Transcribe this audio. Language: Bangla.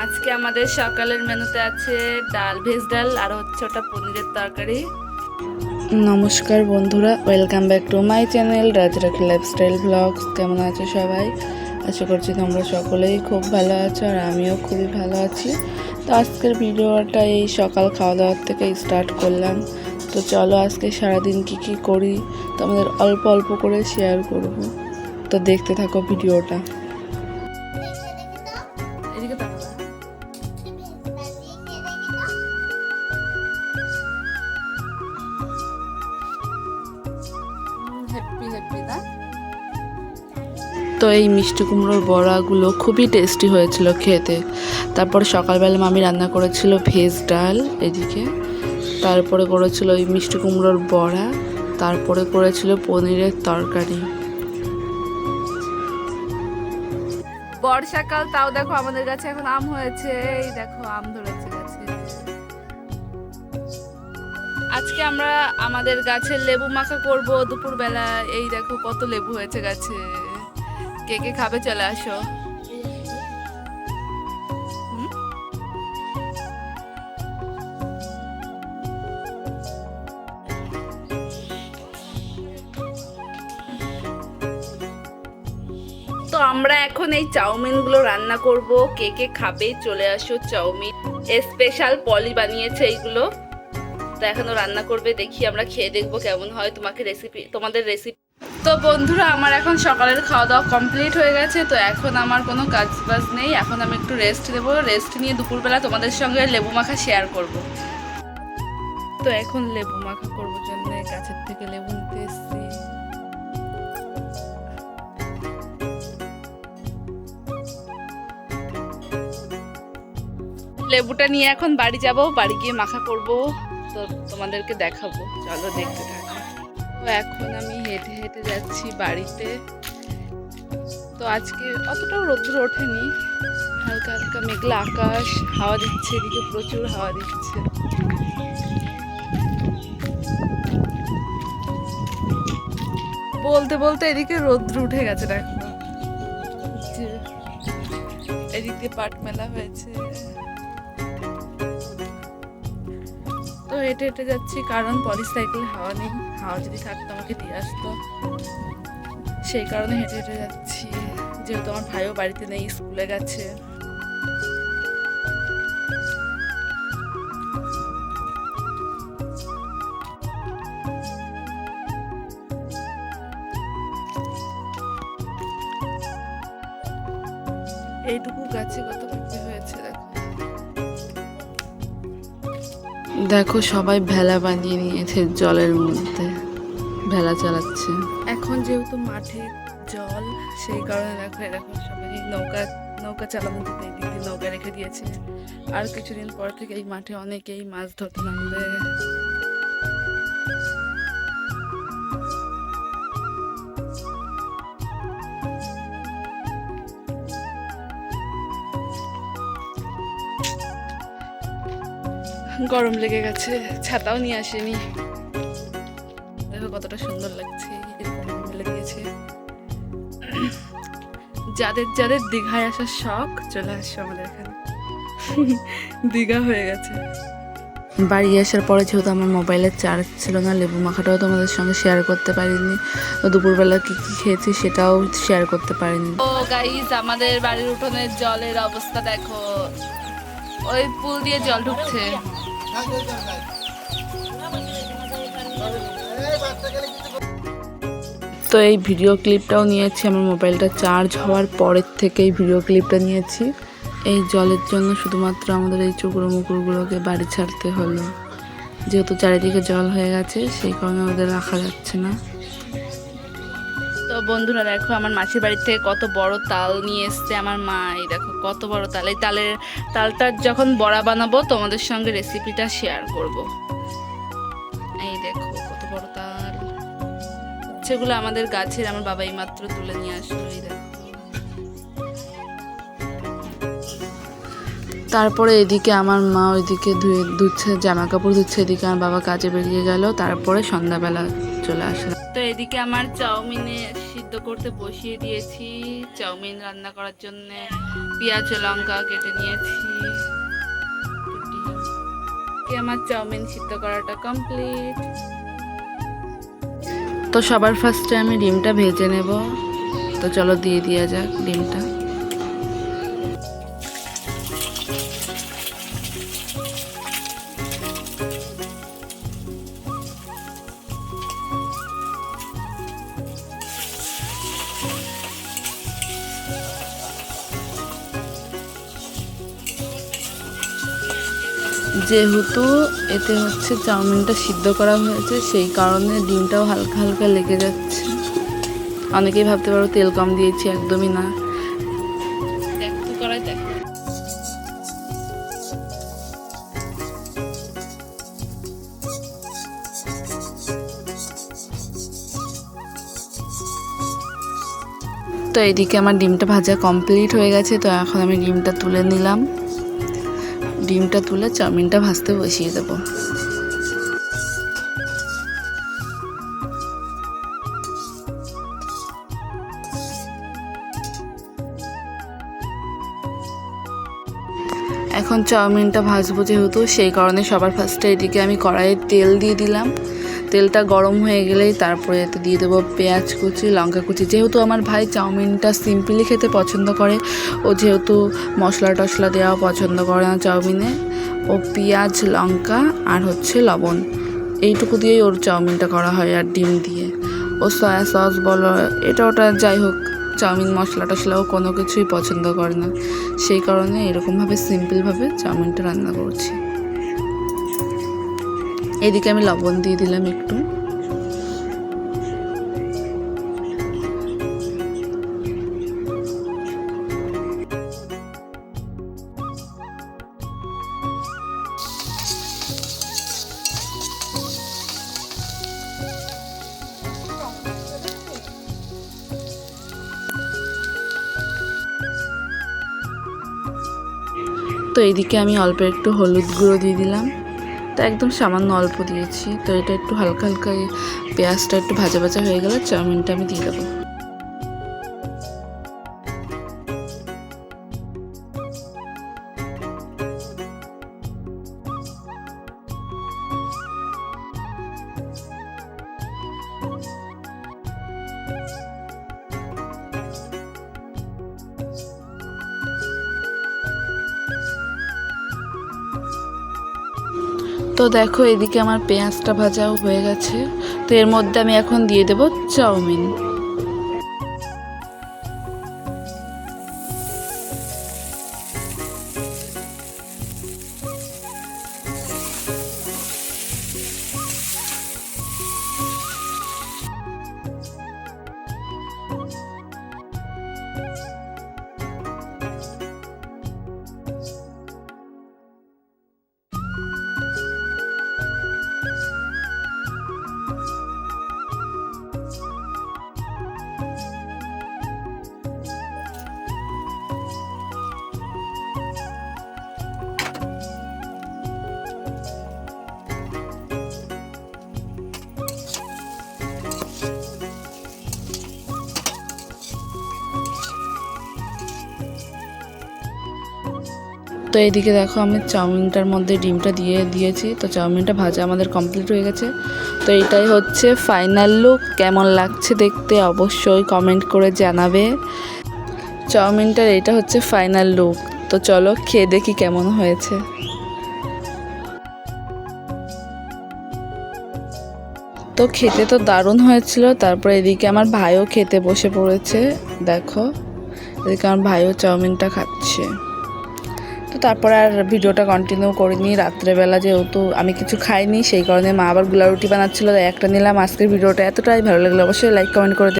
আজকে আমাদের সকালের মেনুতে আছে ডাল ভেজ ডাল আর হচ্ছে ওটা পনিরের তরকারি। নমস্কার বন্ধুরা, welcome back to my channel Rajrakhi lifestyle blogs. কেমন আছো সবাই? আশা করছি তোমরা সকলেই খুব ভালো আছো আর আমিও খুবই ভালো আছি। তো আজকের ভিডিওটা এই সকাল খাওয়া দাওয়ার থেকে স্টার্ট করলাম। তো চলো আজকে সারাদিন কি কি করি, তোমাদের অল্প অল্প করে শেয়ার করব। তো দেখতে থাকো ভিডিওটা। তো এই মিষ্টি কুমড়োর বড়াগুলো খুবই টেস্টি হয়েছিল খেতে। তারপরে সকালবেলা মামি রান্না করেছিল ভেজ ডাল এদিকে। তারপরে করেছিল ওই মিষ্টি কুমড়োর বড়া। তারপরে করেছিল পনিরের তরকারি। বর্ষাকাল, তাও দেখো আমাদের কাছে এখন আম হয়েছে। এই দেখো, আম ধরেছে গাছে। আজকে আমরা আমাদের গাছের লেবু মাখা করব দুপুরবেলা। এই দেখো কত লেবু হয়েছে গাছে। কে কে খাবে চলে আসো। তো আমরা এখন এই চাউমিনগুলো রান্না করব। কে কে খাবে চলে আসো চাউমিন। স্পেশাল পলি বানিয়েছে এইগুলো। তো এখনও রান্না করবে, দেখি আমরা খেয়ে দেখব কেমন হয়। তোমাকে রেসিপি তোমাদের রেসিপি তো বন্ধুরা, আমার এখন সকালের খাওয়া দাওয়া কমপ্লিট হয়ে গেছে, তো এখন আমার কোনো কাজ বাজ নেই। এখন আমি একটু রেস্ট দেবো রেস্ট নিয়ে দুপুরবেলা তোমাদের সঙ্গে লেবু মাখা শেয়ার করব। তো এখন লেবু মাখা করব জন্য গাছের থেকে লেবু নিতে এসেছি। লেবুটা নিয়ে এখন বাড়ি যাব, বাড়ি গিয়ে মাখা করব। তো তোমাদেরকে দেখাবো। চলো দেখতে থাকো। এখন আমি হেঁটে হেঁটে যাচ্ছি বাড়িতে। তো আজকে অতটাও রোদ্র ওঠেনি। হালকা হালকা মেঘলা আকাশ, হাওয়া দিচ্ছে, এদিকে প্রচুর হাওয়া দিচ্ছে। বলতে বলতে এদিকে রোদ্র উঠে গেছে, দেখো। এদিক পাট মেলা হয়েছে। তো হেঁটে হেঁটে যাচ্ছি, কারণ পলি সাইকেলে হাওয়া নেই। হাওয়া যদি থাকতো, আমাকে দিয়ে আসতো। সেই কারণে হেঁটে হেঁটে যাচ্ছি। যেহেতু আমার ভাইও বাড়িতে নেই, স্কুলে গেছে। এইটুকু গাছে কত পেঁপে হয়েছে দেখো, সবাই ভেলা বানিয়ে নিয়েছে জলের মধ্যে। ভেলা চালাচ্ছে। এখন যেহেতু মাঠে জল, সেই কারণে দেখো এরকম সবাই নৌকা নৌকা চালানো দিতে দিয়ে নৌকা রেখে দিয়েছে। আর কিছুদিন পর থেকে এই মাঠে অনেকেই মাছ ধরতে নামবে। গরম লেগে গেছে, ছাতাও নিয়ে আসেনি। দেখো কতটা সুন্দর লাগছে মেলে দিয়েছে। যাদের যাদের দীঘায় আসার শখ চলে আসছে আমাদের এখানে। দীঘা হয়ে গেছে। বাড়ি আসার পরে যেহেতু আমার মোবাইলের চার্জ ছিল না লেবু মাখাটাও তোমাদের সঙ্গে শেয়ার করতে পারিনি। দুপুরবেলা কি কি খেয়েছি সেটাও শেয়ার করতে পারিনি। ও গাইজ আমাদের বাড়ির উঠোনের জলের অবস্থা দেখো। ওই পুল দিয়ে জল ঢুকছে। তো এই ভিডিও ক্লিপটাও নিয়েছি, আমার মোবাইলটা চার্জ হওয়ার পরের থেকেই ভিডিও ক্লিপটা নিয়েছি। এই জলের জন্য শুধুমাত্র আমাদের এই চুকরো মুকুরগুলোকে বাড়ি ছাড়তে হলো। যেহেতু চারিদিকে জল হয়ে গেছে, সেই কারণে ওদের রাখা যাচ্ছে না। তো বন্ধুরা, দেখো আমার মাসির বাড়ি থেকে কত বড় তাল নিয়ে এসছে আমার মা। এই দেখো কত বড় তাল। এই তালের তালটার যখন বড়া বানাবো, তোমাদের সঙ্গে রেসিপিটা শেয়ার করব। সেগুলো আমাদের গাছের আমার বাবা এই মাত্র তুলে নিয়ে আসলো এই তারপরে এদিকে আমার মা ওইদিকে ধুয়ে ধুচ্ছে জামা কাপড় ধুচ্ছে এদিকে আমার বাবা কাজে বেরিয়ে গেল তারপরে সন্ধ্যাবেলা চলে আসলো। তো এদিকে আমার চাউমিনে সিদ্ধ করতে বসিয়ে দিয়েছি চাউমিন রান্না করার জন্য পেঁয়াজ লঙ্কা কেটে নিয়েছি। কি আমার চাউমিন সিদ্ধ করাটা কমপ্লিট তো সবার ফার্স্টে আমি ডিমটা ভেজে নেব। তো চলো দিয়ে দেওয়া যাক ডিমটা। যেহেতু এতে হচ্ছে চাউমিনটা সিদ্ধ করা হয়েছে, সেই কারণে ডিমটাও হালকা হালকা লেগে যাচ্ছে। অনেকেই ভাবতে পারো তেল কম দিয়েছি, একদমই না। তো এইদিকে আমার ডিমটা ভাজা কমপ্লিট হয়ে গেছে, তো এখন আমি ডিমটা তুলে নিলাম। ডিমটা তুলে চাউমিনটা ভাজতে বসিয়ে দেবো। এখন চাউমিনটা ভাজবো যেহেতু, সেই কারণে সবার ফার্স্টে এদিকে আমি কড়াইয়ে তেল দিয়ে দিলাম। তেলটা গরম হয়ে গেলেই তারপরে এতে দিয়ে দেবো পেঁয়াজ কুচি, লঙ্কা কুচি। যেহেতু আমার ভাই চাউমিনটা সিম্পলি খেতে পছন্দ করে, ও যেহেতু মশলা টশলা দেওয়া পছন্দ করে না চাউমিনে, ও পেঁয়াজ, লঙ্কা আর হচ্ছে লবণ। এইটুকু দিয়েই ওর চাউমিনটা করা হয় আর ডিম দিয়ে। ও সয়া সস বলো, এটা ওটা যাই হোক, চাউমিন, মশলা টশলাও কোনো কিছুই পছন্দ করে না। সেই কারণে এরকমভাবে সিম্পলভাবে চাউমিনটা রান্না করছি। এদিকে আমি লবণ দিয়ে দিলাম একটু। তো এইদিকে আমি অল্প একটু হলুদ গুঁড়ো দিয়ে দিলাম। তো একদম সামান্য অল্প দিয়েছি। তো এটা একটু হালকা হালকা পেঁয়াজটা একটু ভাজা ভাজা হয়ে গেলে চাউমিনটা আমি দিয়ে দেবো। তো দেখো, এদিকে আমার পেঁয়াজটা ভাজাও হয়ে গেছে। তো এর মধ্যে আমি এখন দিয়ে দেবো চাউমিন। তো এইদিকে দেখো আমি চাউমিনটার মধ্যে ডিমটা দিয়ে দিয়েছি। তো চাউমিনটা ভাজা আমাদের কমপ্লিট হয়ে গেছে। তো এটাই হচ্ছে ফাইনাল লুক কেমন লাগছে দেখতে অবশ্যই কমেন্ট করে জানাবে। চাউমিনটার এটা হচ্ছে ফাইনাল লুক তো চলো খেয়ে দেখি কেমন হয়েছে। তো খেতে তো দারুণ হয়েছিল। তারপরে এদিকে আমার ভাইও খেতে বসে পড়েছে। দেখো, এদিকে আমার ভাইও চাউমিনটা খাচ্ছে। তো তারপর আর ভিডিওটা কন্টিনিউ করিনি। রাত্রেবেলা যেহেতু আমি কিছু খাইনি, সেই কারণে মা আবারগুলা রুটি বানাচ্ছিল একটা নিলাম। আজকের ভিডিওটা এতটাই ভালো লাগল, অবশ্যই লাইক কমেন্ট করে